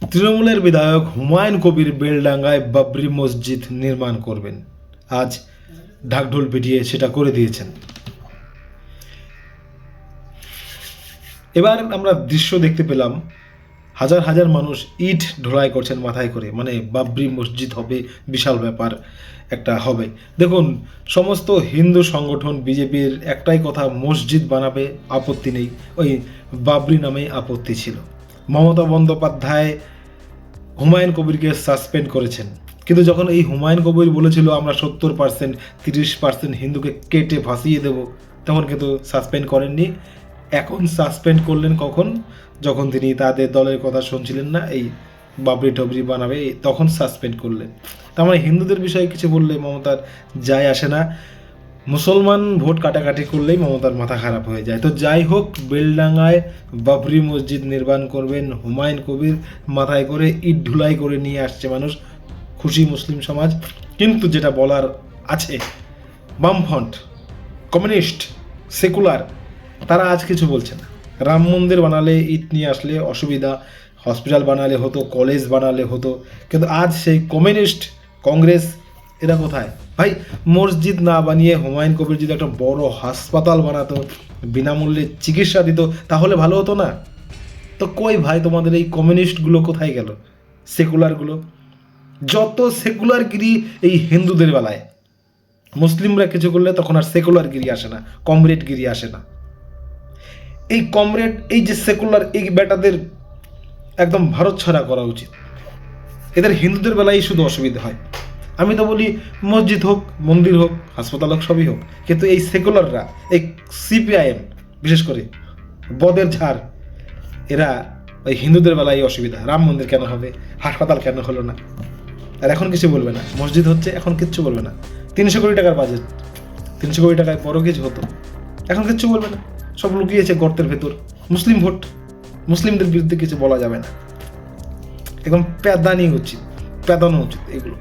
তৃণমূলের বিধায়ক হুমায়ুন কবির বেলডাঙ্গায় বাবরি মসজিদ নির্মাণ করবেন। আজ ঢাকঢোল পিটিয়ে সেটা করে দিয়েছেন। এবার আমরা দৃশ্য দেখতে পেলাম, হাজার হাজার মানুষ ইট ঢোলাই করছেন মাথায় করে মানে বাবরি মসজিদ হবে, বিশাল ব্যাপার একটা হবে। দেখুন, সমস্ত হিন্দু সংগঠন, বিজেপির একটাই কথা, মসজিদ বানাবে, আপত্তি নেই। ওই বাবরি নামে আপত্তি ছিল। মমতা বন্দ্যোপাধ্যায় হুমায়ুন কবিরকে সাসপেন্ড করেছেন। কিন্তু যখন এই হুমায়ুন কবির বলেছিল, আমরা সত্তর পার্সেন্ট তিরিশ পার্সেন্ট হিন্দুকে কেটে ভাসিয়ে দেব, তখন কিন্তু সাসপেন্ড করেননি। এখন সাসপেন্ড করলেন কখন? যখন তিনি তাদের দলের কথা শুনছিলেন না, এই বাবরি টবরি বানাবে, তখন সাসপেন্ড করলেন। তার মানে হিন্দুদের বিষয়ে কিছু বললে মমতার যায় আসে না। মুসলমান ভোট কাটাকাটি করলেই মমতার মাথা খারাপ হয়ে যায়। তো যাই হোক, বেলডাঙ্গায় বাবরি মসজিদ নির্মাণ করবেন হুমায়ুন কবির, মাথায় করে ইট ধুলাই করে নিয়ে আসছে মানুষ, খুশি মুসলিম সমাজ। কিন্তু যেটা বলার আছে, বামফ্রন্ট, কমিউনিস্ট, সেকুলার, তারা আজ কিছু বলছে না। রাম মন্দির বানালে ইট নিয়ে আসলে অসুবিধা, হসপিটাল বানালে হতো, কলেজ বানালে হতো, কিন্তু আজ সেই কমিউনিস্ট, কংগ্রেস, এরা কোথায়? ভাই, মসজিদ না বানিয়ে হুমায়ুন কবির যদি একটা বড় হাসপাতাল বানাতো, বিনামূল্যে চিকিৎসা দিত, তাহলে ভালো হতো না? তো কই ভাই তোমাদের এই কমিউনিস্টগুলো কোথায় গেল? সেকুলারগুলো? যত সেকুলারগিরি এই হিন্দুদের বেলায়। মুসলিমরা কিছু করলে তখন আর সেকুলার গিরি আসে না কমরেড গিরি আসে না। এই কমরেড, এই যে সেকুলার, এই বেটাদের একদম ভারত ছাড়া করা উচিত। এদের হিন্দুদের বেলায় শুধু অসুবিধা হয়। আমি তো বলি মসজিদ হোক, মন্দির হোক, হাসপাতাল হোক, সবই হোক। কিন্তু এই সেকুলাররা, এই সিপিআইএম, বিশেষ করে বদের ঝাড়, এরা ওই হিন্দুদের বেলায় এই অসুবিধা। রাম মন্দির কেন হবে? হাসপাতাল কেন হলো না? আর এখন কিছু বলবে না। মসজিদ হচ্ছে, এখন কিচ্ছু বলবে না। তিনশো কোটি টাকার বাজেট তিনশো কোটি টাকায় পরও কিছু হতো। এখন কিচ্ছু বলবে না। সব লুকিয়েছে গর্তের ভেতর। Muslim vote. মুসলিমদের বিরুদ্ধে কিছু বলা যাবে না। একদম প্যাদানি উচিত। প্যাদানো উচিত এগুলো।